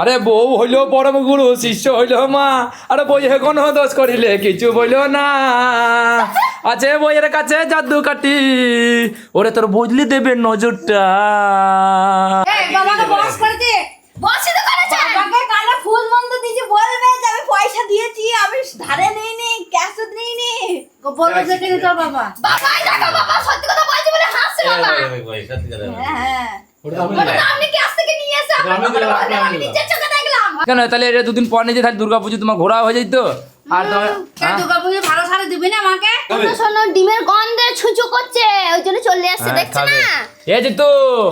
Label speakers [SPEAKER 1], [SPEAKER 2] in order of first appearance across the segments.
[SPEAKER 1] আরে বউ হইল পরম গুরু শিষ্য হইল মা। আরে বই কোন দোষ করিলে কিছু বইল না। আছে বইয়ের কাছে জাদু কাটি ওরে তোর বুঝলি দেবে নজরটা।
[SPEAKER 2] বাবা।
[SPEAKER 1] কেন তাহলে এটা দুদিন পর নিয়ে যে তাহলে দুর্গা পুজো তোমার ঘোরা হয়ে যেত আর হ্যাঁ?
[SPEAKER 2] দুর্গা পুজো ভালো সারা দিবি না আমাকে?
[SPEAKER 3] শোনো, ডিমের গন্ধে ছুঁচু করছে ওই জন্য চলে আসছে
[SPEAKER 1] হ্যাঁ,
[SPEAKER 3] দেখছ না?
[SPEAKER 1] এ জিতু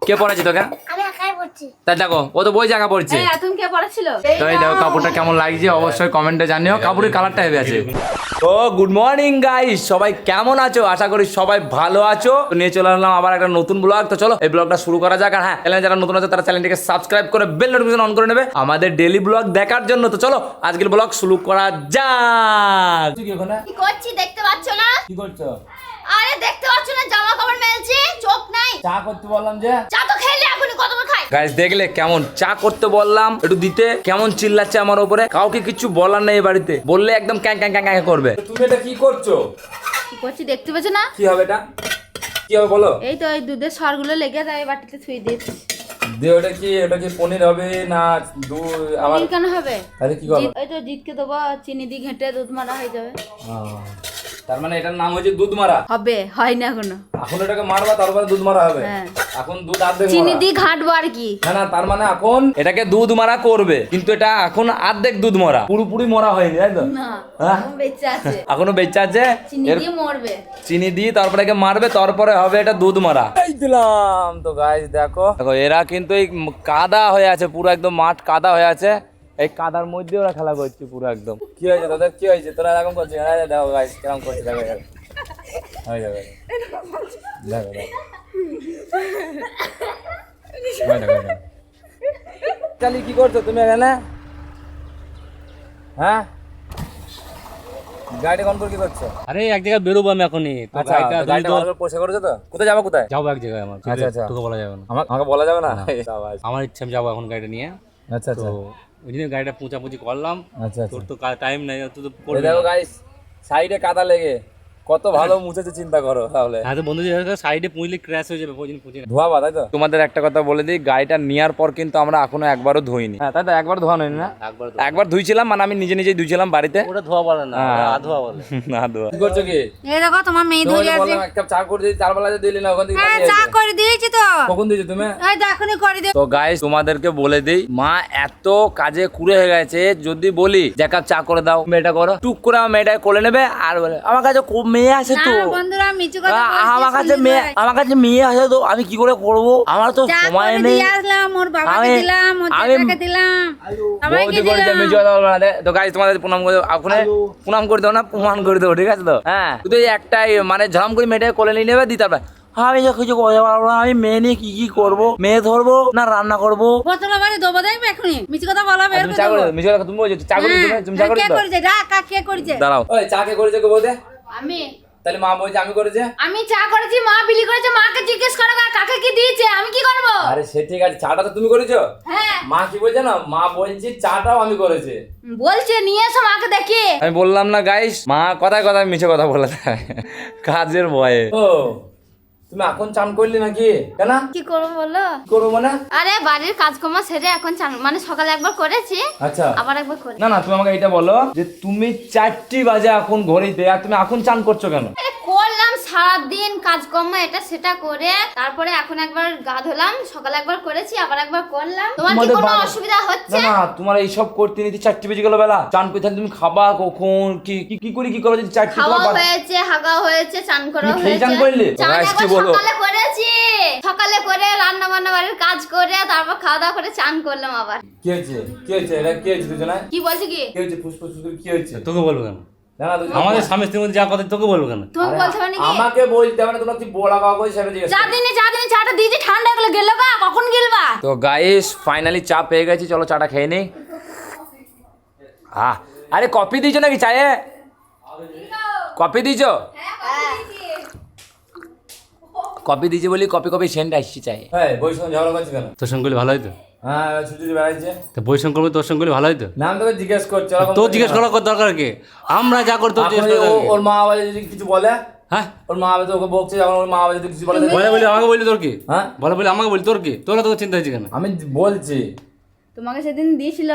[SPEAKER 1] কে পড়াচ্ছি তোকে?
[SPEAKER 3] আমি একাই পড়ছি।
[SPEAKER 1] তাই দেখো ও তো বই জায়গা পড়ছে।
[SPEAKER 2] তুমি কে পড়াছিল
[SPEAKER 1] তো এই দেখো কাপড়টা কেমন লাগছে অবশ্যই কমেন্টে জানিও। কাপড়ের কালারটা হেভি আছে। ও গুড মর্নিং গাইস সবাই কেমন আছো? আশা করি সবাই ভালো আছো। তো নিয়ে চলে আসলাম আবার একটা নতুন ব্লগ তো চলো এই ব্লগটা শুরু করা যাক। আর হ্যাঁ চ্যানেলে যারা নতুন আছে তারা চ্যানেলটিকে সাবস্ক্রাইব করে বেল নোটিফিকেশন অন করে নেবে আমাদের ডেলি ব্লগ দেখার জন্য। তো চলো আজকের ব্লগ শুরু করা যাক। কি
[SPEAKER 3] করছি দেখতে পাচ্ছ না?
[SPEAKER 1] কি করছ?
[SPEAKER 3] আরে দেখতে পাচ্ছ না জামা কাপড় মেলছি চোখ নাই।
[SPEAKER 1] চা করতে বললাম যে?
[SPEAKER 3] চা তো খেলে এখনই কতবার খাই।
[SPEAKER 1] গাইস দেখলে কেমন চা করতে বললাম একটু দিতে কেমন চিল্লাচ্ছে আমার উপরে কাউকে কিছু বলার নেই বাড়িতে। বললে একদম ক্যাং ক্যাং ক্যাং ক্যাং করবে। তুমি এটা কি করছ?
[SPEAKER 2] কি করছি দেখতে পাচ্ছ না?
[SPEAKER 1] কি হবে এটা? কি হবে বলো?
[SPEAKER 2] এই তো এই দুধের সরগুলো লেগে তাই বাটিতে থুই দিয়েছি।
[SPEAKER 1] দিয়ে ওটা কি ওটা কি পনির হবে না দুধ আমার
[SPEAKER 2] কেন হবে?
[SPEAKER 1] তাহলে কি করবে
[SPEAKER 2] জিৎ- এই তো জিতকে দেবো চিনি দিয়ে ঘেঁটে দুধ মারা হয়ে যাবে।
[SPEAKER 1] তার মানে এটার নাম হচ্ছে দুধ মারা।
[SPEAKER 2] হবে হয় না এখনও।
[SPEAKER 1] এখন এটাকে মারবা তারপরে দুধ মারা হবে।
[SPEAKER 2] হ্যাঁ।
[SPEAKER 1] এখন দুধ অর্ধেক
[SPEAKER 2] চিনি। দিয়ে ঘাঁটবো আর কি?
[SPEAKER 1] না না তার মানে এখন এটাকে দুধ মারা করবে কিন্তু এটা এখন অর্ধেক দুধ মরা। পুরোপুরি মরা হয়নি তাই তো?
[SPEAKER 2] না
[SPEAKER 1] হ্যাঁ?
[SPEAKER 2] এখন বেঁচে আছে।
[SPEAKER 1] এখনও বেঁচে আছে?
[SPEAKER 2] চিনি দিয়ে মরবে।
[SPEAKER 1] চিনি দিয়ে তারপরে একে মারবে তারপরে হবে এটা দুধ মারা। এই দিলাম। তো গাইস দেখো। দেখো এরা কিন্তু এই কাদা হয়ে আছে পুরো একদম মাঠ কাদা হয়ে আছে। এই কাদার মধ্যে ওরা খেলা করছে পুরো একদম। কি হয়েছে তোদের? কি হয়েছে? তোরা এরকম করছিস হ্যাঁ দেখো গাইস কেরকম করছে দেখো হয়ে যাবে দেখো দেখো। চালি কি করছ তুমি এখানে? হ্যাঁ? গাড়ি কোন করে কি করছ?
[SPEAKER 4] আরে এক জায়গায় বেরোবো আমি এখনই।
[SPEAKER 1] আচ্ছা
[SPEAKER 4] গাড়িটা
[SPEAKER 1] ভালো করে করেছ তো? কোথায় যাব কোথায়?
[SPEAKER 4] যাব এক জায়গায় আমার।
[SPEAKER 1] আচ্ছা, আচ্ছা।
[SPEAKER 4] তোকে বলা যাবে না।
[SPEAKER 1] আমাকে আমাকে বলা যাবে না?
[SPEAKER 4] আমার ইচ্ছা আমি যাব এখন গাড়িটা নিয়ে।
[SPEAKER 1] আচ্ছা আচ্ছা।
[SPEAKER 4] ওই জন্য গাড়িটা পোঁচাপুচি করলাম।
[SPEAKER 1] আচ্ছা আচ্ছা।
[SPEAKER 4] তোর তো টাইম নাই তুই তো
[SPEAKER 1] দেখো। গাইস সাইডে কাদা লেগে। কত ভালো মুছেছে চিন্তা করো তাহলে।
[SPEAKER 4] হ্যাঁ তো বন্ধু সাইডে পুঁজলে ক্র্যাশ হয়ে যাবে ওই জন্য পুঁজি না
[SPEAKER 1] ধোয়াবা তাই তো? তোমাদের একটা কথা বলে দিই গাড়িটা নেওয়ার পর কিন্তু আমরা এখনও একবারও ধুইনি। হ্যাঁ তাই তো একবার ধোয়া হয়নি না?
[SPEAKER 4] একবার
[SPEAKER 1] একবার ধুইছিলাম মানে আমি নিজে নিজেই ধুইছিলাম বাড়িতে।
[SPEAKER 4] ওটা ধোয়া বলে না
[SPEAKER 1] হ্যাঁ।
[SPEAKER 4] আধোয়া বলে।
[SPEAKER 1] না ধোয়া। কি করছ কি?
[SPEAKER 2] এই দেখো তোমার মেয়ে ধরে আছে
[SPEAKER 1] এক কাপ চা করে দিই চার বেলা যে দিলি না ওখান থেকে
[SPEAKER 2] হ্যাঁ চা করে দিয়েছি তো।
[SPEAKER 1] কখন দিয়েছ তুমি?
[SPEAKER 2] এই তো এখনই করে দিও।
[SPEAKER 1] তো গাইস তোমাদেরকে বলে দেই মা এত কাজে কুড়ে হয়ে গেছে যদি বলি যে কাপ চা করে দাও। মেয়েটা করো টুক করে আমার মেয়েটা কোলে নেবে আর বলে আমার কাছে খুব মেয়ে আছে তো।
[SPEAKER 2] বন্ধুরা মিচু কথা
[SPEAKER 1] আমার কাছে মেয়ে আমার কাছে মেয়ে আছে তো আমি কি করে করব? আমার তো সময় নেই।
[SPEAKER 2] আসলাম ওর বাবাকে
[SPEAKER 1] আমি-
[SPEAKER 2] দিলাম ওর
[SPEAKER 1] আমি-
[SPEAKER 2] দিলাম সবাইকে দিলাম।
[SPEAKER 1] আমি জল বলব না। তো গাইস তোমাদের প্রণাম করে দেবো প্রণাম করে দেবো না প্রমাণ করে দেবো ঠিক আছে তো? হ্যাঁ। একটাই মানে ঝাম করে মেয়েটাকে কোলে নিয়ে নেবে দিতে পারবে আমি যা কিছু করতে পারব না আমি মেয়ে নিয়ে কি কি করব? মেয়ে ধরবো না রান্না করব?
[SPEAKER 2] বোতল বাড়ি দেবো দেখবে এখনই? মিচু কথা বলা বের করে
[SPEAKER 1] চা করে
[SPEAKER 2] দেবো
[SPEAKER 1] দাও, মিশে রাখো, তুমি বলছো চা করে তুমি চা
[SPEAKER 2] হ্যাঁ,
[SPEAKER 1] করে
[SPEAKER 2] কে করেছে? ডাক কে করেছে?
[SPEAKER 1] দাঁড়াও। ওই চা কে করেছে কে বলতে
[SPEAKER 3] আমি?
[SPEAKER 1] তাহলে মা বলছে আমি করেছে?
[SPEAKER 3] আমি চা করেছি মা বিলি করেছে মাকে জিজ্ঞেস করো কাকে কি দিয়েছে আমি কি করব?
[SPEAKER 1] আরে সে ঠিক আছে চাটা তো তুমি করেছ?
[SPEAKER 3] হ্যাঁ।
[SPEAKER 1] মা কি বলছে না? মা বলছি চাটাও আমি করেছে।
[SPEAKER 3] বলছে নিয়ে এসো মাকে দেখি।
[SPEAKER 1] আমি বললাম না গাইস মা কথায় কথায় মিছে কথা বলে দেয়। কাজের ভয়ে। ও। তুমি এখন চান করলি নাকি? কেন?
[SPEAKER 3] কি করব বলো?
[SPEAKER 1] কি করব মানে?
[SPEAKER 3] আরে বাড়ির কাজকর্ম সেরে এখন চান- মানে সকালে একবার করেছি
[SPEAKER 1] আচ্ছা।
[SPEAKER 3] আবার একবার করি।
[SPEAKER 1] না না তুমি আমাকে এটা বলো যে তুমি চারটি বাজে এখন ঘড়িতে আর তুমি এখন চান করছ কেন?
[SPEAKER 3] করলাম সারাদিন কাজকর্ম এটা সেটা করে তারপরে এখন একবার গা ধুলাম সকালে একবার করেছি আবার একবার করলাম। তোমার কি কোনো অসুবিধা হচ্ছে?
[SPEAKER 1] না না তোমার এইসব করতে নিতে চারটি বেজে গেল বেলা। চান করে তাহলে তুমি খাবা কখন? কি কি- কি করে কি করবে যদি চারটি
[SPEAKER 3] খাওয়া হয়েছে হাগা হয়েছে চান করা হয়েছে।
[SPEAKER 1] চান করলে? বলো?
[SPEAKER 3] সকালে করেছি। সকালে করে রান্না বান্না বাড়ির কাজ করে তারপর খাওয়া দাওয়া করে চান করলাম আবার।
[SPEAKER 1] কি হয়েছে? কি হয়েছে? এটা কি হয়েছে দুজনে?
[SPEAKER 3] কি বলছো কি?
[SPEAKER 1] কি হয়েছে? ফুসফুস ফুসফুস কি হয়েছে?
[SPEAKER 4] তোকে বলব কেন? আমাদের স্বামী স্ত্রীর মধ্যে যা কথা তোকে বলব কেন?
[SPEAKER 3] তুমি বলছো মানে কি?
[SPEAKER 1] আমাকে বলতে হবে না তোমরা কি বলা সেটা জিজ্ঞেস
[SPEAKER 3] যা দিনে যা দিনে চাটা দিয়েছি ঠান্ডা গেলে গেলে গা কখন গেলবা?
[SPEAKER 1] তো গাইস ফাইনালি চা পেয়ে গেছি চলো চাটা খেয়ে নেই। আহ আরে কপি দিয়েছ নাকি চায়ে? কপি দিয়েছ। কফি দিয়েছি বলি কপি কপি সেন্ট আসছি চাই। হ্যাঁ বই সঙ্গে ঝগড়া করছি কেন?
[SPEAKER 4] তোর সঙ্গে ভালো হয়তো
[SPEAKER 1] হ্যাঁ ছুটি ছুটি বেড়াচ্ছে
[SPEAKER 4] তো পরিশ্রম করবি তোর সঙ্গে ভালো হতো।
[SPEAKER 1] নাম তোকে জিজ্ঞেস করছে ওরকম
[SPEAKER 4] জিজ্ঞেস করার দরকার কি? আমরা যা করি তোর
[SPEAKER 1] এখন
[SPEAKER 4] জিজ্ঞেস করার
[SPEAKER 1] ও-
[SPEAKER 4] দরকার কি?
[SPEAKER 1] ওর মা বাবা যদি কিছু বলে
[SPEAKER 4] হ্যাঁ?
[SPEAKER 1] ওর মা বাবা ওকে বকছে যখন ওর মা বাবা যদি কিছু বলে
[SPEAKER 4] বলে বলি আমাকে বললি তোর কি?
[SPEAKER 1] হ্যাঁ?
[SPEAKER 4] বলে বলি আমাকে বলি তোর কি? তোর তোর চিন্তা হচ্ছে কেন?
[SPEAKER 1] আমি বলছি।
[SPEAKER 2] তোমাকে সেদিন দিয়েছিল।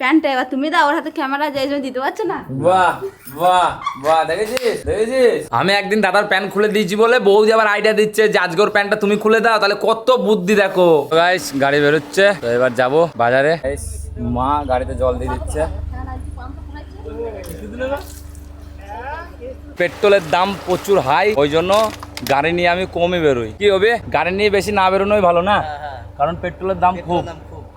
[SPEAKER 2] প্যান্টটা এবার তুমি দাও ওর হাতে ক্যামেরা যে জন্য দিতে পারছ না?
[SPEAKER 1] বাহ বাহ বাহ দেখেছিস? দেখেছিস? আমি একদিন দাদার প্যান্ট খুলে দিয়েছি বলে বৌদি আবার আইডিয়া দিচ্ছে যে আজকের প্যান্টটা তুমি খুলে দাও তাহলে কত বুদ্ধি দেখো। গাইস গাড়ি বেরোচ্ছে তো এবার যাব বাজারে। মা গাড়িতে জল দিয়ে দিচ্ছে। পেট্রোলের দাম প্রচুর হাই ওই জন্য গাড়ি নিয়ে আমি কমই বেরোই। কি হবে? গাড়ি নিয়ে বেশি না বেরোনোই ভালো না? কারণ পেট্রোলের দাম খুব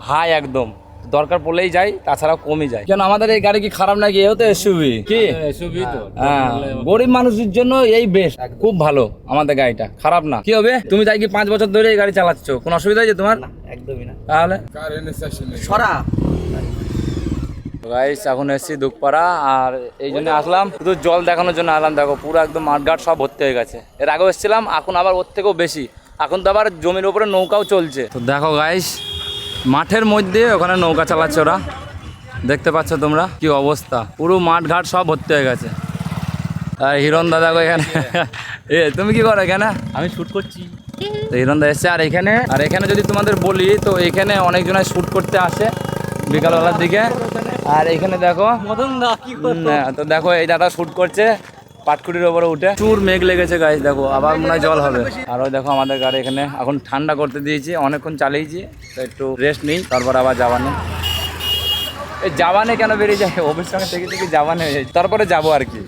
[SPEAKER 1] হাই একদম। দরকার পড়লেই যাই তাছাড়া কমই যায় কেন আমাদের এই গাড়ি কি খারাপ নাকি? এও তো এসুবি কি?
[SPEAKER 4] এসবই তো।
[SPEAKER 1] হ্যাঁ। গরিব মানুষের জন্য এই বেস্ট খুব ভালো আমাদের গাড়িটা। খারাপ না। কি হবে? তুমি তাই কি পাঁচ বছর ধরে এই গাড়ি চালাচ্ছ? কোনো অসুবিধা হয়েছে তোমার?
[SPEAKER 4] একদমই না।
[SPEAKER 1] তাহলে?
[SPEAKER 4] সরা।
[SPEAKER 1] গাইস এখন এসেছি দুপপাড়া আর এই জন্য আসলাম। শুধু জল দেখানোর জন্য আসলাম। দেখো পুরো একদম মাঠঘাট সব ভর্তি হয়ে গেছে। এর আগেও এসেছিলাম এখন আবার ওর থেকেও বেশি। এখন তো আবার জমির উপরে নৌকাও চলছে। তো দেখো গাইস মাঠের মধ্যে ওখানে নৌকা চালাচ্ছে ওরা। দেখতে পাচ্ছ তোমরা কি অবস্থা। পুরো মাঠ ঘাট সব ভর্তি হয়ে গেছে। আর হিরণ দাদা এখানে। এ তুমি কি করো এখানে?
[SPEAKER 4] আমি শুট করছি।
[SPEAKER 1] তো হিরণ হিরণদা এসছে আর এখানে। আর এখানে যদি তোমাদের বলি তো এখানে অনেকজনে শ্যুট করতে আসে বিকালবেলার দিকে। আর এখানে দেখো
[SPEAKER 4] মদন দা কি
[SPEAKER 1] তো দেখো এই দাদা শ্যুট করছে। পাটকুটির ওপরে উঠে চুর মেঘ লেগেছে গাছ দেখো, আবার মনে হয় জল হবে। আর ওই দেখো আমাদের গাড়ি এখানে, এখন ঠান্ডা করতে দিয়েছি, অনেকক্ষণ চালিয়েছি, তো একটু রেস্ট নিই, তারপর আবার যাবানে। এই জাবানে কেন বেরিয়ে যায়? অফিস সঙ্গে থেকে থেকে জাবানে হয়ে যায় তারপরে যাব আর কি।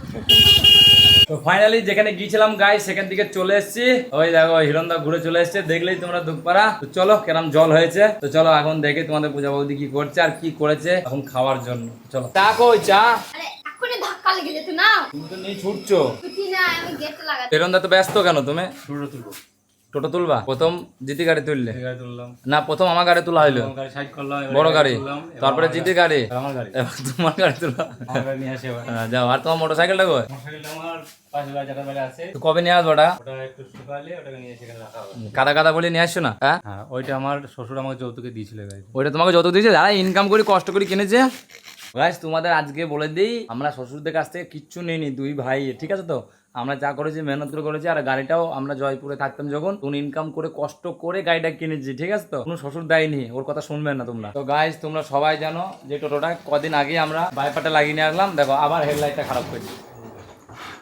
[SPEAKER 1] তো ফাইনালি যেখানে গিয়েছিলাম গাই সেখান থেকে চলে এসেছি। ওই দেখো, হিরণদা ঘুরে চলে এসেছে, দেখলেই তোমরা দুঃখপাড়া তো চলো, কেরাম জল হয়েছে। তো চলো, এখন দেখে তোমাদের পূজা বৌদি কি করছে আর কি করেছে এখন খাওয়ার জন্য। চলো। চা কই, চা?
[SPEAKER 3] আরে ধাক্কা লেগে যেত না?
[SPEAKER 1] তুমি তো নিয়ে ছুটছো।
[SPEAKER 3] ছুটি না আমি গেট লাগাতে
[SPEAKER 1] হিরণদা তো ব্যস্ত কেন তুমি?
[SPEAKER 4] শুটটা তুলবো।
[SPEAKER 1] টোটো তুলবা? প্রথম জিতি গাড়ি তুললে?
[SPEAKER 4] গাড়ি তুললাম।
[SPEAKER 1] না প্রথম আমার গাড়ি তোলা হইল। বড় গাড়ি। তারপরে জিতি গাড়ি।
[SPEAKER 4] গাড়ি- আমার গাড়ি।
[SPEAKER 1] তোমার গাড়ি তোলা। হ্যাঁ, যাও। আর তোমার মোটর সাইকেলটা কই? কবে নিয়ে আসব ওটা?
[SPEAKER 4] ওটা একটু শুকালে ওটাকে নিয়ে সেখানে রাখা হবে।
[SPEAKER 1] কাদা কাদা বলে নিয়ে আসছো না? হ্যাঁ?
[SPEAKER 4] হ্যাঁ ওইটা আমার শ্বশুর আমাকে যৌতুকে দিয়েছিল
[SPEAKER 1] ওইটা তোমাকে যত দিয়েছে যারা ইনকাম করে কষ্ট করে কিনেছে? গাইস তোমাদের আজকে বলে দিই, আমরা শ্বশুরদের কাছ থেকে কিচ্ছু নেইনি, দুই ভাই, ঠিক আছে তো? আমরা যা করেছি, মেহনত করে করেছি, আর গাড়িটাও আমরা জয়পুরে থাকতাম যখন। তখন ইনকাম করে, কষ্ট করে গাড়িটা কিনেছি, ঠিক আছে তো? কোনো শ্বশুর দেয়নি, ওর কথা শুনবে না তোমরা। তো গাইস তোমরা সবাই জানো যে টোটোটা কদিন আগে আমরা বাইপাটা লাগিয়ে নিয়ে আসলাম। দেখো, আবার হেডলাইটটা খারাপ করেছি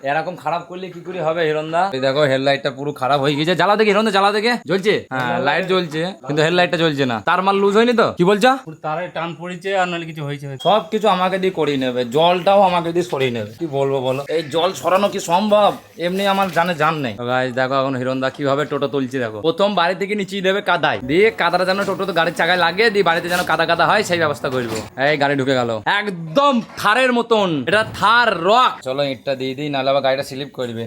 [SPEAKER 1] এরকম খারাপ করলে কি করে হবে হিরন্দা দেখো হেডলাইটটা পুরো খারাপ হয়ে গেছে জ্বালা দেখে হিরন্দা জ্বালা দেখে। জ্বলছে? হ্যাঁ লাইট জ্বলছে কিন্তু হেডলাইটটা জ্বলছে না। তার মাল লুজ হয়নি তো? কি বলছো?
[SPEAKER 4] তারে টান পড়েছে আর নাহলে কিছু হয়েছে
[SPEAKER 1] সব কিছু আমাকে দিয়ে করিয়ে নেবে। জলটাও আমাকে দিয়ে সরিয়ে নেবে। কি বলব বলো? এই জল সরানো কি সম্ভব? এমনি আমার জানে জান নেই। guys, দেখো এখন হিরন্দা কীভাবে টোটো তুলছে দেখো। প্রথম বাড়ি থেকে নিচেই দেবে কাদায়। দিয়ে কাদাটা যেন টোটো তো গাড়ির চাকায় লাগে দিয়ে বাড়িতে যেন কাদা কাদা হয় সেই ব্যবস্থা করব। এই গাড়ি ঢুকে গেল। একদম থারের মতন। এটা থার রক। চলো ইটটা দিয়ে দিই নাহলে আবার গাড়িটা স্লিপ করবে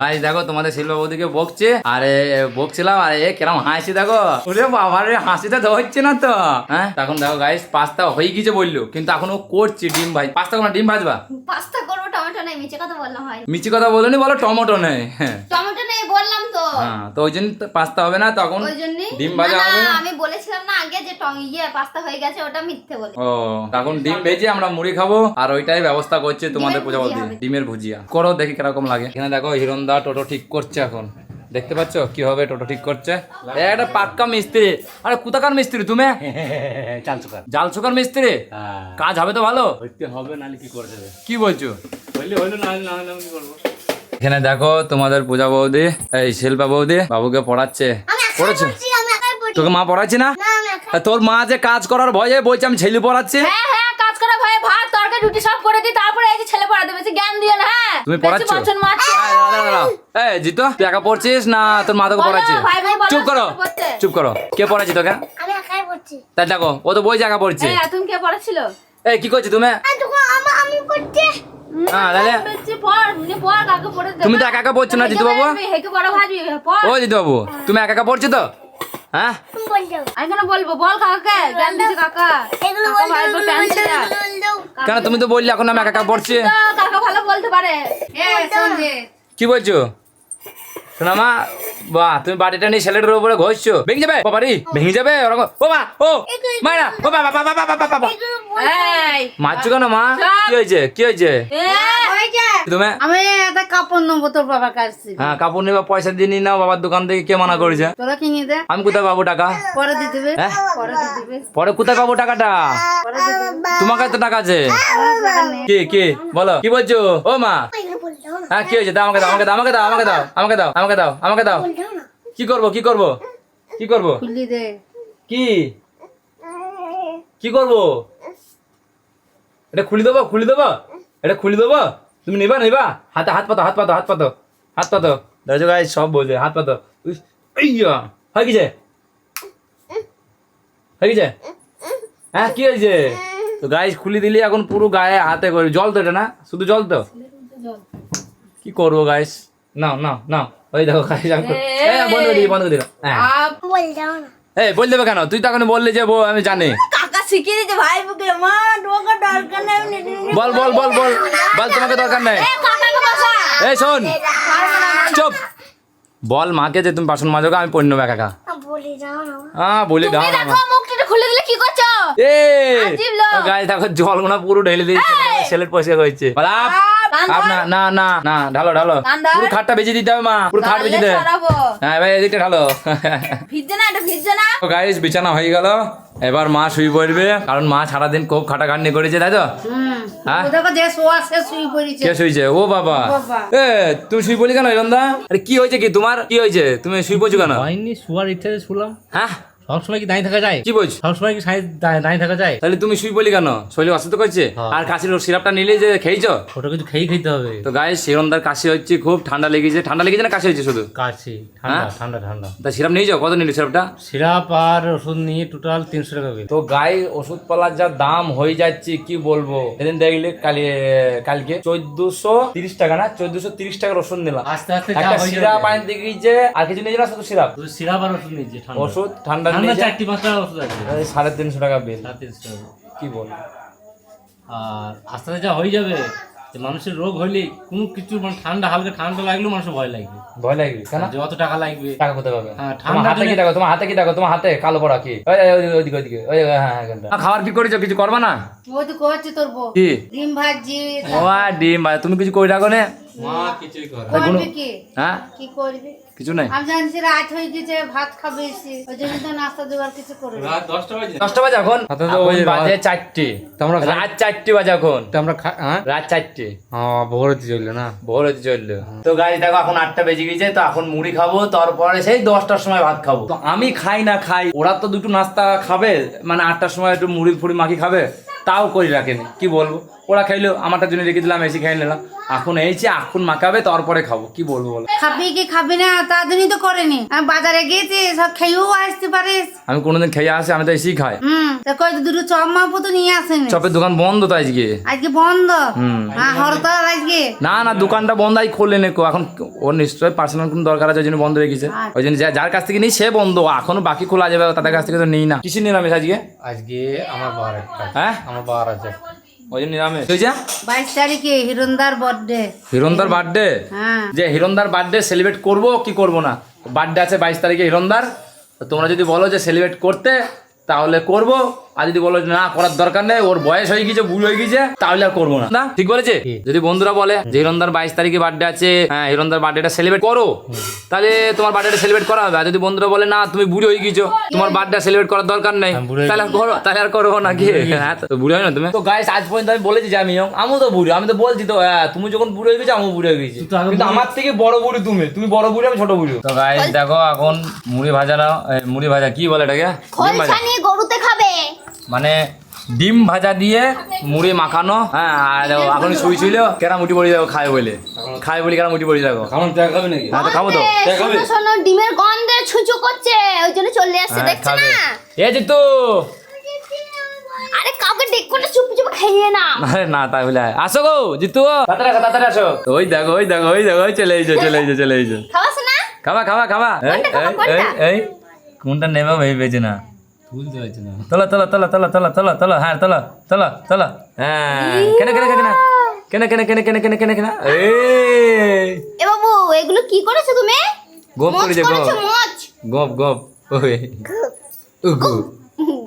[SPEAKER 1] ভাই দেখো তোমাদের শিল্পা বৌদিকে বকছে আরে বকছিলাম আরে এ কেরম হাসি দেখো। ওরে বাবা রে হাসিটা তো হচ্ছে না তো। হ্যাঁ? তখন দেখো গাইস পাস্তা হয়ে গিয়েছে বলল কিন্তু এখন ও করছে ডিম ভাই পাস্তা কোনো ডিম ভাজবা?
[SPEAKER 3] পাস্তা করব টমেটো নেই মিছে কথা বললাম হয়
[SPEAKER 1] মিচি কথা বলোনি বলো টমেটো নেই হ্যাঁ।
[SPEAKER 3] টমেটো নেই বললাম তো।
[SPEAKER 1] হ্যাঁ, তো ওই জন্য পাস্তা হবে না তখন
[SPEAKER 3] ওই জন্যই?
[SPEAKER 1] ডিম ভাজা হবে
[SPEAKER 3] আমি বলেছিলাম না আগে যে ইয়ে পাস্তা হয়ে গেছে ওটা মিথ্যে বলে।
[SPEAKER 1] ও তখন ডিম ভেজে আমরা মুড়ি খাব আর ওইটাই ব্যবস্থা করছে তোমাদের
[SPEAKER 3] ভুজিয়া হবে।
[SPEAKER 1] ডিমের ভুজিয়া। করো দেখি কীরকম লাগে। এখানে দেখো হিরণদা টোটো ঠিক করছে এখন। দেখতে পাচ্ছ? কীভাবে টোটো ঠিক করছে? একটা পাক্কা মিস্ত্রি। আরে কোথাকার মিস্ত্রি তুমি? মিস্ত্রি?
[SPEAKER 4] হ্যাঁ।
[SPEAKER 1] কাজ হবে তো ভালো?
[SPEAKER 4] হইতে হবে কি করে দেবে
[SPEAKER 1] কি বলছো?
[SPEAKER 4] হইলে হইল না না আমি কি করব?
[SPEAKER 1] এখানে দেখো তোমাদের পূজা বৌদি এই শিল্পা বৌদি বাবুকে পড়াচ্ছে। পড়েছো? তোকে মা পড়াচ্ছে না? তোর মা যে কাজ করার ভয়ে বলছে আমি ছেলে পড়াচ্ছি।
[SPEAKER 2] হ্যাঁ হ্যাঁ কাজ করা ভয়ে ভাত তরকারি রুটি সব করে দিই তারপরে এই যে ছেলে পড়াতে বেশি জ্ঞান দিও না হ্যাঁ?
[SPEAKER 1] তুমি
[SPEAKER 2] বেশি বচন মারছো।
[SPEAKER 1] এই, জিতো তুই একা পড়ছিস না তোর মা তোকে পড়াচ্ছে
[SPEAKER 2] ভাই ভাই বলো,
[SPEAKER 1] চুপ করো চুপ করো। কে পড়াচ্ছি তোকে?
[SPEAKER 5] আমি একাই পড়ছি।
[SPEAKER 1] তাই দেখো ও তো বই জায়গা পড়ছে।
[SPEAKER 2] এই, তুমি কে পড়াচ্ছিল?
[SPEAKER 1] এই কি করছ তুমি?
[SPEAKER 5] আমার আমি পড়ছি।
[SPEAKER 1] হ্যাঁ তুমি তো একা একা পড়ছো না, জিতু বাবু? ও জিতু বাবু তুমি একা একা পড়ছো তো? হ্যাঁ?
[SPEAKER 2] আমি কেন বলব? বল কাকাকে জ্ঞান দিছে কাকা।
[SPEAKER 5] এগুলো।
[SPEAKER 1] কেন তুমি তো বললে এখন আমি একা একা পড়ছি?
[SPEAKER 2] কাকা ভালো বলতে পারে।
[SPEAKER 1] কি বলছো? শোনা মা বাহ তুমি বাটিটা নিয়ে ছেলেটার উপরে ঘষছো। ভেঙে যাবে? বাবারি ভেঙে যাবে? ওরকম ও মা ও মায়েরা ও বাবা বাবা বাবা বাবা বাবা মারছো কেন মা? কি হয়েছে? কি হয়েছে? তুমি
[SPEAKER 2] আমি একটা কাপড় নেব তোর বাবার কাছে
[SPEAKER 1] হ্যাঁ কাপড় নিবা পয়সা দিয়ে নিয়ে নাও বাবার দোকান থেকে কে মানা করেছে?
[SPEAKER 2] তোরা কিনে দে।
[SPEAKER 1] আমি কোথায় পাবো টাকা?
[SPEAKER 2] পরে দিয়ে দেবে
[SPEAKER 1] হ্যাঁ?
[SPEAKER 2] পরে দিয়ে দেবে
[SPEAKER 1] পরে কোথায় পাবো টাকাটা?
[SPEAKER 2] পরে
[SPEAKER 1] তোমার কাছে তো টাকা আছে। কি কি? বলো। কি বলছো? ও মা। হ্যাঁ কি হয়েছে? দাও আমাকে দাও আমাকে দাও আমাকে দাও আমাকে দাও আমাকে দাও। আমাকে দাও আমাকে দাও। কি করব কি করব? কি করব?
[SPEAKER 2] খুলি দে।
[SPEAKER 1] কি? কি করব? এটা খুলি দেবো খুলি দেবো? এটা খুলি দেবো? তুমি নিবা নিবা। হাতে হাত পাতো হাত পাতো হাত পাতো। হাত পাতো। দেখো গাই সব বোঝে হাত পাতো। ইয়া হয় কি যে হয় কি যে হ্যাঁ কি হয়েছে? তো গাই খুলি দিলি এখন পুরো গায়ে হাতে করে। জল তো এটা না? শুধু জল তো? কি করব গাইস নাও নাও নাও। ওই দেখো গাইস বন্ধ করে বন্ধ করে দিলাম হ্যাঁ। এই বল দেবে কেন? তুই তো এখন বললি যে বউ আমি জানি।
[SPEAKER 2] কাকা শিখিয়ে দিতে ভাই বুকে। মা তোমাকে দরকার নেই
[SPEAKER 1] বল বল বল বল। বল তোমাকে দরকার নেই। এই শোন চুপ। বল মাকে যে তুমি বাসন মাজোগে আমি পড়ি নেব একা একা।
[SPEAKER 5] বলে যাও
[SPEAKER 1] হ্যাঁ বলি দাও
[SPEAKER 3] খুলে দিলে কি করছ?
[SPEAKER 1] এ গায়ে দেখো জল গুনা পুরো ঢেলে দিয়েছে ছেলের পয়সা হয়েছে। বাপ আপ না না না ঢালো ঢালো। পুরো খাটটা বেজে দিতে হবে মা। পুরো খাট বেজে দে। হ্যাঁ ভাই এদিকটা ঢালো।
[SPEAKER 2] ভিজছে না এটা ভিজছে না।
[SPEAKER 1] গাইস বিছানা হয়ে গেল। এবার মা শুয়ে পড়বে। কারণ মা সারাদিন খুব খাটাখাটনি করেছে তাই তো? হ্যাঁ? কে শুয়েছে? ও বাবা। এ তুমি শুয়ে পড়লি কেন আরে কি হয়েছে কি? তোমার কি হয়েছে? তুমি শুয়ে পড়ছো কেন?
[SPEAKER 4] হয়নি শোয়ার ইচ্ছা শুলাম।
[SPEAKER 1] হ্যাঁ?
[SPEAKER 4] সবসময় কি দাঁড়িয়ে থাকা যায়?
[SPEAKER 1] কি বলছো?
[SPEAKER 4] সবসময় কি দাঁড়িয়ে থাকা যায়?
[SPEAKER 1] তাহলে তুমি শুয়ে পড়লি কেন? শরীর অসুস্থ করছে?
[SPEAKER 4] হ্যাঁ।
[SPEAKER 1] আর কাশির সিরাপটা নিলে যে খেয়েছো?
[SPEAKER 4] ওটা কিছু খেয়ে খেতে হবে।
[SPEAKER 1] তো গায়ে শিরন্দার কাশি হচ্ছে খুব ঠান্ডা লেগেছে। ঠান্ডা লেগেছে না কাশি হচ্ছে শুধু?
[SPEAKER 4] কাশি ঠান্ডা
[SPEAKER 1] হ্যাঁ?
[SPEAKER 4] ঠান্ডা ঠান্ডা।
[SPEAKER 1] তা সিরাপ নিয়ে যাও কত নিলি সিরাপটা?
[SPEAKER 4] সিরাপ আর ওষুধ নিয়ে টোটাল তিনশো টাকা
[SPEAKER 1] তো গায়ে ওষুধ পালার যা দাম হয়ে যাচ্ছে কি বলব? সেদিন দেখলে কালি কালকে চোদ্দশো তিরিশ টাকা না? চোদ্দশো তিরিশ টাকার ওষুধ নিলাম।
[SPEAKER 4] আস্তে আস্তে যা
[SPEAKER 1] সিরাপ। আইন দিয়ে গিয়েছে আর কিছু নিয়ে না শুধু সিরাপ?
[SPEAKER 4] সিরাপ আর ওষুধ নিয়েছি
[SPEAKER 1] ওষুধ ঠান্ডা
[SPEAKER 4] পাঁচটা ওষুধ আছে।
[SPEAKER 1] সাড়ে তিনশো টাকা বিল
[SPEAKER 4] সাড়ে তিনশো টাকা।
[SPEAKER 1] কি বল?
[SPEAKER 4] আর আস্তে আস্তে যা হয়ে যাবে যে মানুষের রোগ হইলে কোনো কিছু মানে ঠান্ডা হালকা ঠান্ডা লাগলেও মানুষের ভয় লাগবে।
[SPEAKER 1] ভয় লাগবে কেন?
[SPEAKER 4] যত টাকা লাগবে
[SPEAKER 1] টাকা কোথায় পাবে?
[SPEAKER 4] হ্যাঁ, ঠান্ডা
[SPEAKER 1] হাতে কি দেখো তোমার হাতে কি দেখো তোমার হাতে কালো পড়া কি? ওই, ওই, ওই, ওইদিকে ওইদিকে ওই হ্যাঁ হ্যাঁ। খাবার কি করেছ? কিছু করবা না?
[SPEAKER 2] ওই তো করছে তোর বউ।
[SPEAKER 1] কি?
[SPEAKER 2] ডিম ভাজি।
[SPEAKER 1] ও ডিম ভাই তুমি কিছু কই রাখো না?
[SPEAKER 4] মা কিছুই করে।
[SPEAKER 2] করবি কি?
[SPEAKER 1] হ্যাঁ?
[SPEAKER 2] কি করবি?
[SPEAKER 1] কিছু নাই।
[SPEAKER 2] আমি জানছি রাত হয়ে গেছে ভাত খাবে এসে। ওই জন্য তো নাস্তা জোগাড় কিছু করবে
[SPEAKER 4] রাত দশটা বাজে।
[SPEAKER 1] দশটা বাজে এখন?
[SPEAKER 4] হাতে
[SPEAKER 1] বাজে
[SPEAKER 4] রাত-
[SPEAKER 1] চারটে।
[SPEAKER 4] তো আমরা খাই-
[SPEAKER 1] রাত বাজে এখন।
[SPEAKER 4] তো আমরা হ্যাঁ?
[SPEAKER 1] রাত
[SPEAKER 4] হ্যাঁ ভোরতে চলল না।
[SPEAKER 1] ভোর হতে চলল। তো গাড়ি দেখো এখন আটটা বেজে গেছে তো এখন মুড়ি খাব তারপরে সেই দশটার সময় ভাত খাব। তো আমি খাই না খাই ওরা তো দুটো নাস্তা খাবে মানে আটটার সময় একটু মুড়ি ফুড়ি মাখি খাবে তাও করি রাখেনি কি বলব? ওরা খাইলো আমারটার জন্য রেখে দিলাম এসে খাই নিলাম। এখন এইছে এখন মাখাবে তারপরে খাব। কি বলব বলো?
[SPEAKER 2] খাবি কি খাবি না তার জন্যই তো করেনি আমি বাজারে গিয়েছি সব খেয়েও আসতে পারিস।
[SPEAKER 1] আমি কোনোদিন খেয়ে আসি আমি তো এসেই খাই।
[SPEAKER 2] হুম তা কই দুটো চপ মাপো তো নিয়ে আসেনি।
[SPEAKER 1] চপের দোকান বন্ধ তো আজকে।
[SPEAKER 2] আজকে বন্ধ?
[SPEAKER 1] হুম।
[SPEAKER 2] হ্যাঁ হরতাল আজকে?
[SPEAKER 1] না না দোকানটা বন্ধ আজ খোলে নেকো এখন ওর নিশ্চয়ই পার্সোনাল কোনো দরকার আছে ওই জন্য বন্ধ রেখেছে ওই জন্য যা- যার কাছ থেকে নিই সে বন্ধ। এখনও বাকি খোলা যাবে তাদের কাছ থেকে তো নেই না। কিসের নিরামিষ আজকে?
[SPEAKER 4] আজকে আমার বার একটা।
[SPEAKER 1] হ্যাঁ?
[SPEAKER 4] আমার বার আছে।
[SPEAKER 1] ওই জন্য নিরামিষ। তুই যা
[SPEAKER 2] বাইশ তারিখে হিরণদার বার্থডে
[SPEAKER 1] হিরণদার বার্থডে
[SPEAKER 2] হ্যাঁ।
[SPEAKER 1] যে হিরন্দার বার্থডে সেলিব্রেট করব কি করব না? বার্থডে আছে বাইশ তারিখে হিরন্দার তো তোমরা যদি বলো যে সেলিব্রেট করতে তাহলে করব। আর যদি বলো না করার দরকার নেই ওর বয়স হয়ে গেছে বুড়ো হয়ে গেছে তাহলে আর করব না। না ঠিক বলেছে? যদি বন্ধুরা বলে যে হিরন্দার বাইশ তারিখে বার্থডে আছে হ্যাঁ হিরন্দার বার্থডেটা সেলিব্রেট করো তাহলে তোমার বার্থডেটা সেলিব্রেট করা হবে। আর যদি বন্ধুরা বলে না তুমি বুড়ো হয়ে গেছো তোমার বার্থডে সেলিব্রেট করার দরকার নেই
[SPEAKER 4] আমি হয়ে
[SPEAKER 1] তাহলে আর করো তাহলে আর করব নাকি হ্যাঁ তো বুড়ো হয় না তুমি? তো গাইস আজ পর্যন্ত আমি বলেছি যে আমি young। আমিও তো বুড়ো আমি তো বলছি তো হ্যাঁ তুমি যখন বুড়ো হয়ে গেছো আমিও বুড়ো হয়ে গেছি। কিন্তু আমার থেকে বড় বুড়ি তুমি তুমি বড় বুড়ি আমি ছোট বুড়ি। তো গাইস দেখো এখন মুড়ি ভাজা না মুড়ি ভাজা কি বলে এটাকে?
[SPEAKER 3] খাবে
[SPEAKER 1] মানে ডিম ভাজা দিয়ে মুড়ি মাখানো হ্যাঁ আর এখন শুই ছিল কেরা মুটি পড়ি যাব খায় বলে। খায় বলি কেরা মুটি পড়ি যাব
[SPEAKER 4] নাকি?
[SPEAKER 1] হ্যাঁ তো খাব তো।
[SPEAKER 3] শোনো ডিমের গন্ধে ছুঁচু করছে ওই জন্য চলে আসছে
[SPEAKER 1] হ্যাঁ,
[SPEAKER 3] দেখছ না?
[SPEAKER 1] এ জিতু!
[SPEAKER 3] আরে কাউকে ডেকো না চুপ চুপ খাইয়ে না
[SPEAKER 1] আরে না তাই বলে আসো গো জিতু তাড়াতাড়ি তাড়াতাড়ি আসো। ওই দেখো ওই দেখো ওই দেখো চলে এসো চলে এসো চলে এসো।
[SPEAKER 3] খাওয়াস না?
[SPEAKER 1] খাবা খাবা খাবা। এই
[SPEAKER 3] কোনটা খাবা,
[SPEAKER 1] এই এই এই কোনটা নেবে ভেবেছে না। তোলো তোলো তোলো তোলো তোলো তোলো তোলো হ্যাঁ তোলো তোলো তোলো হ্যাঁ কেন কেন কেন কেন কেন কেন কেন কেন কেন কেন
[SPEAKER 3] এ বাবু এগুলো কি করেছ তুমি
[SPEAKER 1] গোপ করেছে গোপ গোপ গোপ ওই উগু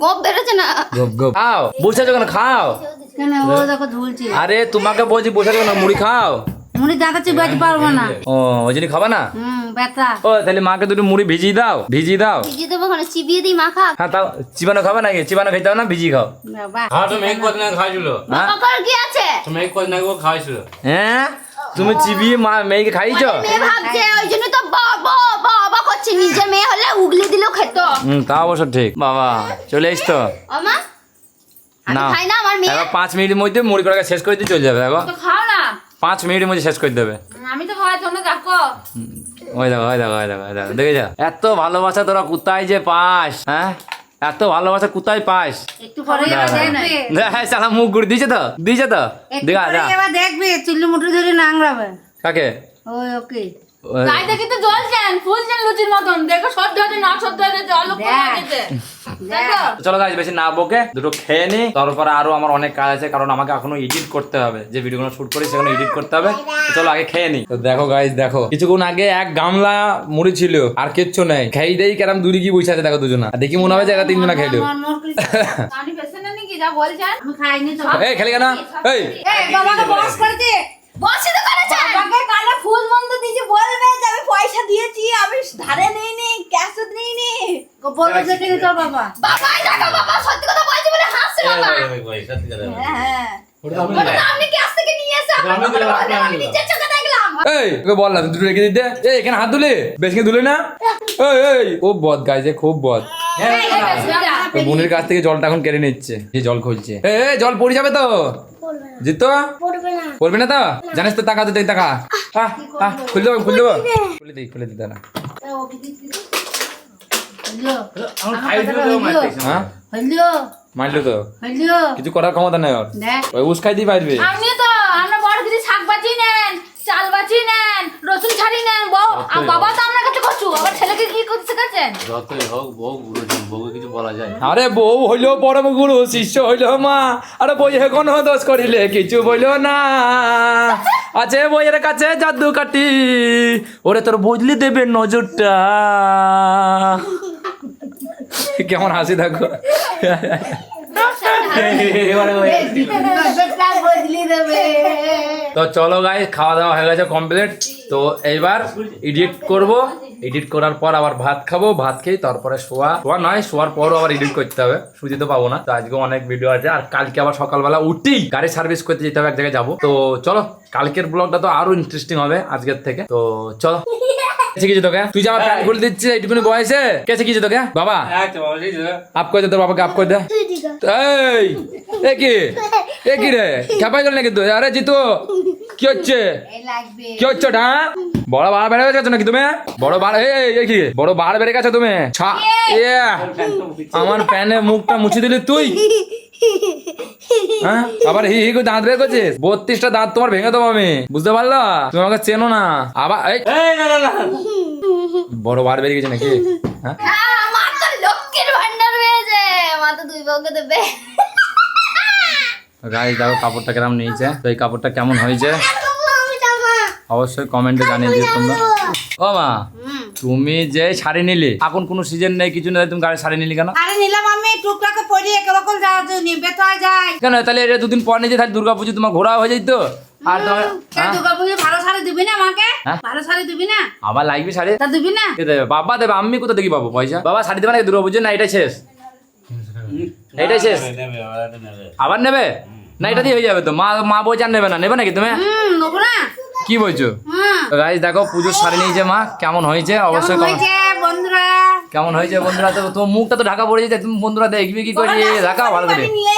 [SPEAKER 3] গোপ বেরোচ্ছে না
[SPEAKER 1] গোপ গোপ খাও বসে যখন খাও
[SPEAKER 6] কেন ও দেখো ঝুলছে
[SPEAKER 1] আরে তোমাকে বলছি বসে যখন মুড়ি খাও
[SPEAKER 6] মুড়ি দাদা চিবাইতে পারব না।
[SPEAKER 1] ও ওই জন্য খাবা না?
[SPEAKER 6] হুম ব্যথা।
[SPEAKER 1] ও তাহলে মাকে দুটো মুড়ি ভিজিয়ে দাও ভিজিয়ে দাও।
[SPEAKER 3] ভিজিয়ে দেবো ওখানে চিবিয়ে দিই মাখা।
[SPEAKER 1] হ্যাঁ তাও চিবানো খাবা নাকি? চিবানো খেতে না ভিজিয়ে খাও।
[SPEAKER 4] হ্যাঁ তুমি এক কদিন আগে খাইছিল।
[SPEAKER 1] হ্যাঁ?
[SPEAKER 3] কাকার কি আছে?
[SPEAKER 4] তুমি এক কদিন আগে খাইছিল।
[SPEAKER 1] হ্যাঁ? তুমি চিবিয়ে মা মেয়েকে খাইছো
[SPEAKER 3] মেয়ে ভাবছে ওই জন্য তো বাবা বাবা করছে। নিজের মেয়ে হলে উগলি দিলেও খেত।
[SPEAKER 1] হুম তা অবশ্য ঠিক। বাবা চলে এস তো।
[SPEAKER 3] আমা
[SPEAKER 1] না
[SPEAKER 3] খাই না আমার মেয়ে।
[SPEAKER 1] পাঁচ মিনিটের মধ্যে মুড়ি করাকে শেষ করে দিয়ে চলে যাবে দেখো। পাঁচ মিনিটের মধ্যে শেষ করে দেবে।
[SPEAKER 6] আমি তো খাওয়াই তোমরা দেখো
[SPEAKER 1] ওই দেখো ওই দেখো ওই দেখো ওই দেখো দেখে যা এত ভালোবাসা তোরা কোথায় যে পাস হ্যাঁ? এত ভালোবাসা কোথায় পাস?
[SPEAKER 6] একটু পরে
[SPEAKER 1] দেখ সালা মুখ ঘুরে দিয়েছে তো দিয়েছে তো? দেখা যা।
[SPEAKER 6] দেখবে চুল্লি মুটু ধরে নাংড়াবে।
[SPEAKER 1] কাকে?
[SPEAKER 6] ওই ওকে।
[SPEAKER 7] লুচির মতন। দেখো সদ্য না সদ্য জল
[SPEAKER 1] চলো গাছ বেশি না বকে দুটো খেয়ে নি তারপরে আরও আমার অনেক কাজ আছে কারণ আমাকে এখনও এডিট করতে হবে। যে ভিডিওগুলো শুট করি সেগুলো এডিট করতে হবে। চলো আগে খেয়ে নি। তো দেখো গাইজ দেখো। কিছুক্ষণ আগে এক গামলা মুড়ি ছিল আর কিচ্ছু নেই। খেয়ে দেই কেরাম দূরে কি বসে আছে দেখো দুজনা। দেখি মনে হবে যে এরা তিনজনা খেয়ে দেবো এই খেলে কেন? এই
[SPEAKER 6] এই। বাবাকে বস করতে
[SPEAKER 2] বসে তো করেছে আমাকে কানে ফুল মন্দ দিয়েছি বলবে যে আমি পয়সা দিয়েছি আমি ধারে নেই নেইনি। ক্যাশ নেইনি
[SPEAKER 6] বলব কেন তোর বাবা।
[SPEAKER 3] বাবা এটা দেখো বাবা সত্যি কথা বলছি বলে হাসছে বাবা।
[SPEAKER 2] হ্যাঁ হ্যাঁ।
[SPEAKER 3] আমি তো আপনি ক্যাশ থেকে নিয়ে এসে
[SPEAKER 4] আমি নিচে
[SPEAKER 3] আমি
[SPEAKER 4] আমি
[SPEAKER 3] চোখে
[SPEAKER 1] এই ওকে বল না দুটো রেখে দিতে। এই এখানে হাত ধুলে বেশি ধুলে না? এই এই খুব বদ গাইছে খুব বদ। বোনের কাছ থেকে জলটা এখন কেড়ে নিচ্ছে। যে জল খুলছে এই, জল পড়ে যাবে তো?
[SPEAKER 5] পড়বে
[SPEAKER 1] জিতো
[SPEAKER 5] পড়বে না।
[SPEAKER 1] তো? জানিস তো টাকা তো দেখ টাকা। আহ আহ খুলে দেবো খুলে দেবো। খুলে দিই খুলে দিই দাঁড়া। হ্যাঁ? মারলো তো? কিছু করার ক্ষমতা নেই ওর। ওই উস্কাই দিয়ে পারবে
[SPEAKER 7] তো বড় শাক বাজি নেন চাল বাজি নেন রসুন ছাড়ি নেন বউ আর বাবা তো আপনার কাছে কচু আবার ছেলেকে কি করতে শেখাচ্ছেন?
[SPEAKER 4] যতই হোক বউ গুরুজন বউকে কিছু বলা যায় না।
[SPEAKER 1] আরে বউ হইল পরম গুরু শিষ্য হইল মা। আরে বই কোন দোষ করিলে কিছু বইলো না। আছে বইয়ের কাছে জাদু কাটি ওরে তোর বদলি দেবে নজরটা। কেমন হাসি দেখো। তো চলো গাই খাওয়া দাওয়া হয়ে গেছে কমপ্লিট তো এইবার এডিট করব। এডিট করার পর আবার ভাত খাব ভাত খেয়ে তারপরে শোয়া। শোয়া নয় শোয়ার পরও আবার এডিট করতে হবে। সুজি তো পাবো না। তো আজকে অনেক ভিডিও আছে। আর কালকে আবার সকালবেলা উঠেই গাড়ি সার্ভিস করতে যেতে হবে এক জায়গায় যাব। তো চলো কালকের ব্লগটা তো আরও ইন্টারেস্টিং হবে আজকের থেকে। তো চলো। শিখেছি তোকে। তুই যে আমার প্যান্ট খুলে দিচ্ছিস এইটুকুনি বয়সে? কে শিখেছি তোকে? বাবা। আপ করে দে তোর বাবাকে আপ করে দে।
[SPEAKER 5] তুই দিগা।
[SPEAKER 1] এই এ কি? এ কি রে? খেপাই গেল নাকি তুই? আরে জিতু। কি হচ্ছে? কি হচ্ছে ওটা? বড় বার বেড়ে গেছো নাকি তুমি? বড় বার এই কি? বড় বার বেড়ে গেছো তুমি? ছা এ আমার প্যানে মুখটা মুছে দিলি তুই? হ্যাঁ? আবার হি হি করে দাঁত বের করছিস? বত্রিশটা দাঁত তোমার ভেঙে দেবো আমি। বুঝতে পারল? তুমি আমাকে চেনো না। আবার এই। বড় বার বেরিয়ে গেছে নাকি? হ্যাঁ?
[SPEAKER 3] মা তো লক্ষ্মীর ভান্ডার পেয়েছে মা তো দুই বউকে দেবে।
[SPEAKER 1] গাইস দেখো কাপড়টা কেমন নিয়েছে? তো এই কাপড়টা কেমন হয়েছে? অবশ্যই কমেন্টে জানিয়ে দিও তোমরা। ও মা তুমি যে শাড়ি নিলি এখন কোনো সিজন নেই কিছু নেই তুমি গাড়ি শাড়ি নিলি কেন?
[SPEAKER 6] আরে নিলাম আমি টুকটাকে পরিয়ে কেবল যাওয়ার জন্য বেতায় যায়।
[SPEAKER 1] কেন? তাহলে এটা দুদিন পর নিয়ে তাহলে দুর্গা পুজো তোমার ঘোরা হয়ে যেত আর তোমার হ্যাঁ?
[SPEAKER 6] দুর্গা পুজো ভালো শাড়ি দিবি না আমাকে?
[SPEAKER 1] হ্যাঁ?
[SPEAKER 6] ভালো শাড়ি দিবি না?
[SPEAKER 1] আবার লাগবে শাড়ি?
[SPEAKER 6] তা দিবি না?
[SPEAKER 1] কে দেবে? বাবা দেবে আমি কোথা দেখি পাবো পয়সা? বাবা শাড়ি দেবে নাকি দুর্গা পুজো না এটাই শেষ। এটাই শেষ। আবার নেবে? না এটা দিয়ে হয়ে যাবে তো। মা মা বলছে আর নেবে না। নেবে নাকি তুমি?
[SPEAKER 6] নেব না।
[SPEAKER 1] কি বলছো? গাইস দেখো পুজোর শাড়ি নিয়েছে মা। কেমন হয়েছে? অবশ্যই
[SPEAKER 6] কেমন হয়েছে বন্ধুরা?
[SPEAKER 1] কেমন হয়েছে বন্ধুরা? তো তোমার মুখটা তো ঢাকা পড়ে যাচ্ছে তুমি বন্ধুরা দেখবে কি করে? ঢাকা ভালো করে।
[SPEAKER 2] নিয়ে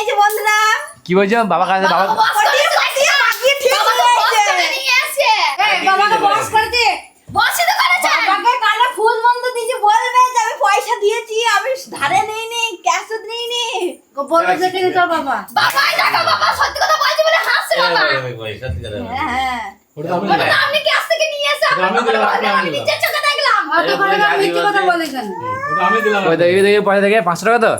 [SPEAKER 1] কি বলছো? বাবা কাছে বাবা
[SPEAKER 2] হয়ে ধারে
[SPEAKER 6] বলব যেতে তোর বাবা।
[SPEAKER 3] বাবা দেখো বাবা সত্যি কথা বলছি বলে হাসছে বাবা।
[SPEAKER 2] হ্যাঁ
[SPEAKER 3] বলে তো আপনি ক্যাশ থেকে নিয়ে এসে
[SPEAKER 4] আমি দিলাম,
[SPEAKER 3] বলে আমি
[SPEAKER 4] আমি
[SPEAKER 3] নিজের চোখে দেখলাম।
[SPEAKER 6] অত করে না মিথ্যে কথা বলে কেন
[SPEAKER 4] আমি দিলাম।
[SPEAKER 1] ওই দেখে দেখে পয়সা দেখে পাঁচশো টাকা তো?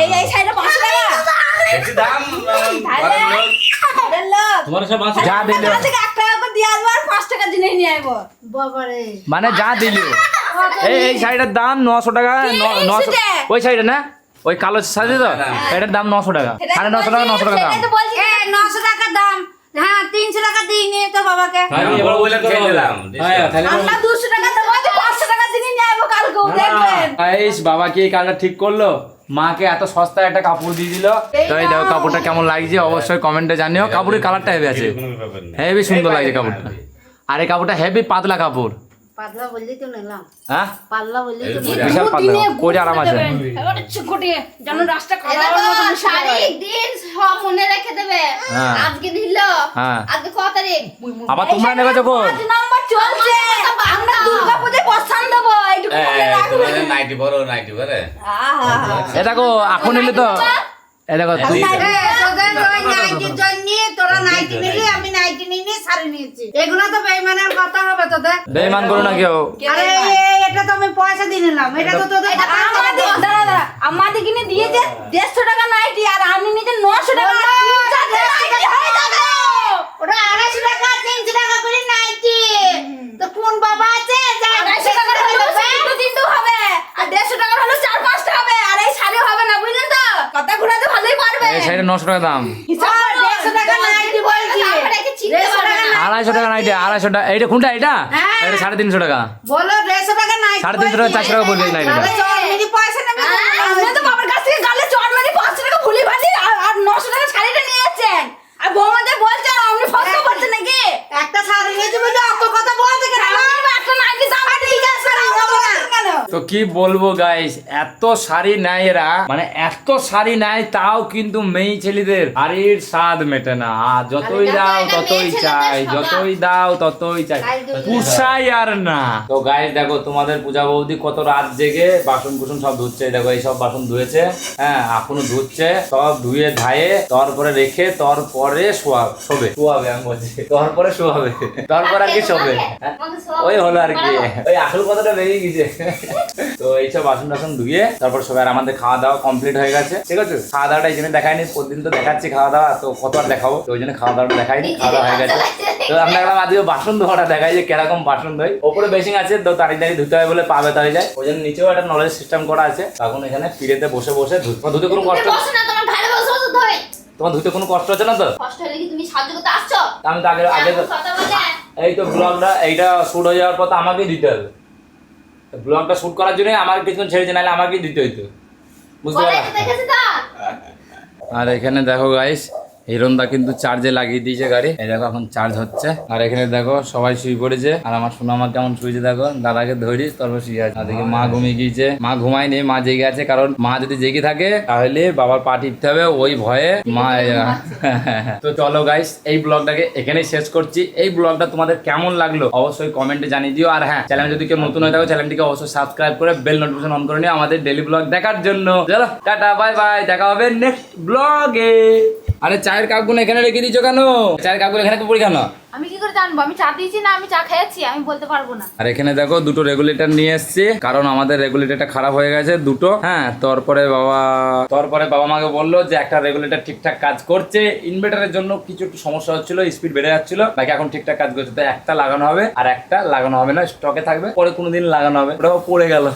[SPEAKER 2] এই এই সাইডে পাঁচশো টাকা। ধারে ধারের
[SPEAKER 4] তোমার সব আছে
[SPEAKER 1] যা দিলে।
[SPEAKER 2] টাকা টাকা করে দিয়ে দিয়ে আসব আর পাঁচ টাকা জিনিস নিয়ে আসব।
[SPEAKER 6] বাবারে।
[SPEAKER 1] মানে যা দিল। এই শাড়িটার দাম নশো টাকা ন- নশো ওই শাড়িটা না? ওই কালো শাড়ি তো? এটার দাম নশো টাকা। সাড়ে নশো টাকা নশো টাকা দাম।
[SPEAKER 6] নশো হ্যাঁ তিনশো টাকা দিয়ে নিয়ে তো বাবাকে।
[SPEAKER 4] এবার বলে তো হ্যাঁ তাহলে
[SPEAKER 2] আমরা দুশো টাকা পাঁচশো টাকা জিনিস নিয়ে আসব দেখবেন।
[SPEAKER 1] বাবা কি এই কাজটা ঠিক করল? মাকে এত সস্তায় একটা কাপড় দিয়ে দিল? তো এই দেখো কাপড়টা কেমন লাগছে? অবশ্যই কমেন্টে জানিও। কাপড়ের কালারটা হেভি আছে। হেভি সুন্দর লাগছে কাপড়টা। আর এই কাপড়টা হেভি পাতলা কাপড়।
[SPEAKER 6] পাতলা তো নিলাম।
[SPEAKER 1] হ্যাঁ?
[SPEAKER 6] পাতলা বললেই তো
[SPEAKER 1] বিশাল পাতলা। পরে আরাম আছে?
[SPEAKER 7] এবার ছুটিয়ে যেন রাস্তা
[SPEAKER 3] দিন সব মনে রেখে দেবে।
[SPEAKER 1] হ্যাঁ।
[SPEAKER 3] আজকে দিল।
[SPEAKER 1] হ্যাঁ।
[SPEAKER 3] আজকে ক তারিখ?
[SPEAKER 1] আবার তোমরা নেবে যখন?
[SPEAKER 2] পাঁচ নম্বর চলছে। আমরা দুর্গা পুজোয় বস্তান এইটুকু মনে রাখবেন
[SPEAKER 8] নাইটি বড় নাইটি বড়
[SPEAKER 2] আহা।
[SPEAKER 1] এ দেখো এখন নিলে তো তুই-
[SPEAKER 6] তোদের জন্য তোরা নাইটি নিলি আমি শাড়ি নিয়েছি। এগুলো তো বেইমানের কথা হবে তোদের।
[SPEAKER 1] বেইমান করো না কেউ।
[SPEAKER 6] আরে এটা তো আমি পয়সা দিয়ে নিলাম। এটা তো তোদের
[SPEAKER 2] দাঁড়া আমাদের কিনে দিয়েছে দেড়শো টাকা নাইটি আর আমি নিজে নশো টাকা
[SPEAKER 6] ওটা আড়াইশো টাকা তিনশো টাকা করে নাইটি তো কোন বাবা আছে?
[SPEAKER 2] আড়াইশো টাকার হলে দুটো তিনটে হবে আর দেড়শো টাকার হলে চার পাঁচটা হবে আর এই শাড়ি হবে না বুঝলেন তো কথা ঘুরাতে ভালোই পারবে
[SPEAKER 1] এই শাড়িটা নশো টাকা দাম। আড়াইশো টাকা নাইটে আড়াইশো টাকা এইটা কোনটা এটা
[SPEAKER 6] হ্যাঁ।
[SPEAKER 1] এটা সাড়ে তিনশো টাকা সাড়ে তিনশো টাকা, চারশো টাকা বলবে নাইটিটা।
[SPEAKER 6] তাহলে চল, মিনি পয়সা নেবে তো।
[SPEAKER 2] আপনি তো বাবার কাছ থেকে গালে চড় মেরে পাঁচশো টাকা ভুলি ভালি আর আর নশো টাকা শাড়িটা নিয়ে যাচ্ছেন আর বৌমাদের বলছেন আপনি ফসকা বলছেন নাকি
[SPEAKER 6] একটা শাড়ি নিয়েছি বলে অত কথা বলতে কেন
[SPEAKER 2] আমার একটা নাইটি দাম ঠিক আছে আমরা বলছেন কেন
[SPEAKER 1] তো কি বলব গাইস এত শাড়ি নাই এরা। মানে এত শাড়ি নাই তাও কিন্তু মেয়ে ছেলেদের শাড়ির স্বাদ মেটে না। আর যতই দাও ততই চাই যতই দাও ততই চাই। পুষাই আর না। তো গাইস দেখো তোমাদের পূজা বৌদি কত রাত জেগে বাসন কুসন সব ধুচ্ছে। দেখো এই সব বাসন ধুয়েছে হ্যাঁ এখনও ধুচ্ছে। সব ধুয়ে ধায়ে তারপরে রেখে তারপরে শোয়া শোবে। শোয়াবে আমি বলছি। তারপরে শোয়াবে। তারপর আর কি শোবে? হ্যাঁ? ওই হলো আর কি। ওই আসল কথাটা বেরিয়ে গেছে তো এইসব বাসন টাসন ধুয়ে তারপর সবাই আর আমাদের খাওয়া দাওয়া কমপ্লিট হয়ে গেছে ঠিক আছে? খাওয়া দাওয়াটা এই জন্য দেখাইনি প্রতিদিন তো দেখাচ্ছি খাওয়া দাওয়া তো কত আর দেখাবো? তো ওই জন্য খাওয়া দাওয়াটা দেখাইনি খাওয়া দাওয়া হয়ে গেছে। তো আমরা গেলাম আজকে বাসন ধোয়াটা দেখাই যে কীরকম বাসন ধোয় ওপরে বেসিং আছে তো তাড়ি তাড়ি ধুতে হয় বলে পাবে তাই যায়। ওই জন্য নিচেও একটা নলেজ সিস্টেম করা আছে। তখন এখানে ফিরেতে বসে বসে ধুতে তোমার ধুতে কোনো কষ্ট
[SPEAKER 3] তোমার
[SPEAKER 1] ধুতে কোনো কষ্ট হচ্ছে না তো?
[SPEAKER 3] কষ্ট হলে কি তুমি সাহায্য করতে আসছো?
[SPEAKER 1] আমি তো আগে আগে
[SPEAKER 3] এখন
[SPEAKER 1] এই তো ব্লগটা এইটা শুট হয়ে যাওয়ার পর তো আমাকেই দিতে হবে। ব্লগটা শুট করার জন্য আমার কিছুক্ষণ ছেড়েছে নাহলে আমাকে দিতে হইতো। বুঝতে
[SPEAKER 3] বলে
[SPEAKER 1] পারলা?
[SPEAKER 3] তো দেখেছি তো
[SPEAKER 1] আর এখানে দেখো গাইস হিরোন্দা কিন্তু চার্জে লাগিয়ে দিয়েছে গাড়ি। এই দেখো এখন চার্জ হচ্ছে। আর এখানে দেখো সবাই শুয়ে পড়েছে। আর আমার সোনামা কেমন শুয়েছে দেখো। দাদাকে ধরি, তারপর শুয়ে আছে। আর দেখি মা ঘুমিয়ে গিয়েছে। মা ঘুমায়নি, মা জেগে আছে। কারণ মা যদি জেগে থাকে, তাহলে বাবার পা টিপতে হবে ওই ভয়ে মা তো চলো গাইস এই ব্লগটাকে এখানেই শেষ করছি। এই ব্লগটা তোমাদের কেমন লাগল অবশ্যই কমেন্টে জানিয়ে দিও। আর হ্যাঁ চ্যানেল যদি কেউ নতুন হয়ে থাকো চ্যানেলটিকে অবশ্যই সাবস্ক্রাইব করে বেল নোটিফিকেশন অন করে নিও আমাদের ডেলি ব্লগ দেখার জন্য। চলো, টাটা বাই বাই দেখা হবে নেক্সট ব্লগে আরে চায়ের কাপগুলো এখানে রেখে দিছো কেন? চায়ের কাপগুলো এখানে পড়ি কেন?
[SPEAKER 7] আমি কি করে জানব? আমি চা দিয়েছি না আমি চা খেয়েছি আমি বলতে পারব না।
[SPEAKER 1] আর এখানে দেখো দুটো রেগুলেটর নিয়ে এসেছি। কারণ আমাদের রেগুলেটরটা খারাপ হয়ে গেছে দুটো। হ্যাঁ তারপরে বাবা তারপরে বাবা মাকে বলল যে একটা রেগুলেটর ঠিকঠাক কাজ করছে। ইনভার্টারের জন্য কিছু একটু সমস্যা হচ্ছিল স্পিড বেড়ে যাচ্ছিল। বাকি এখন ঠিকঠাক কাজ করছে। তো একটা লাগানো হবে আর একটা লাগানো হবে না স্টকে থাকবে। পরে কোনোদিন লাগানো হবে। ওটাও পড়ে গেল।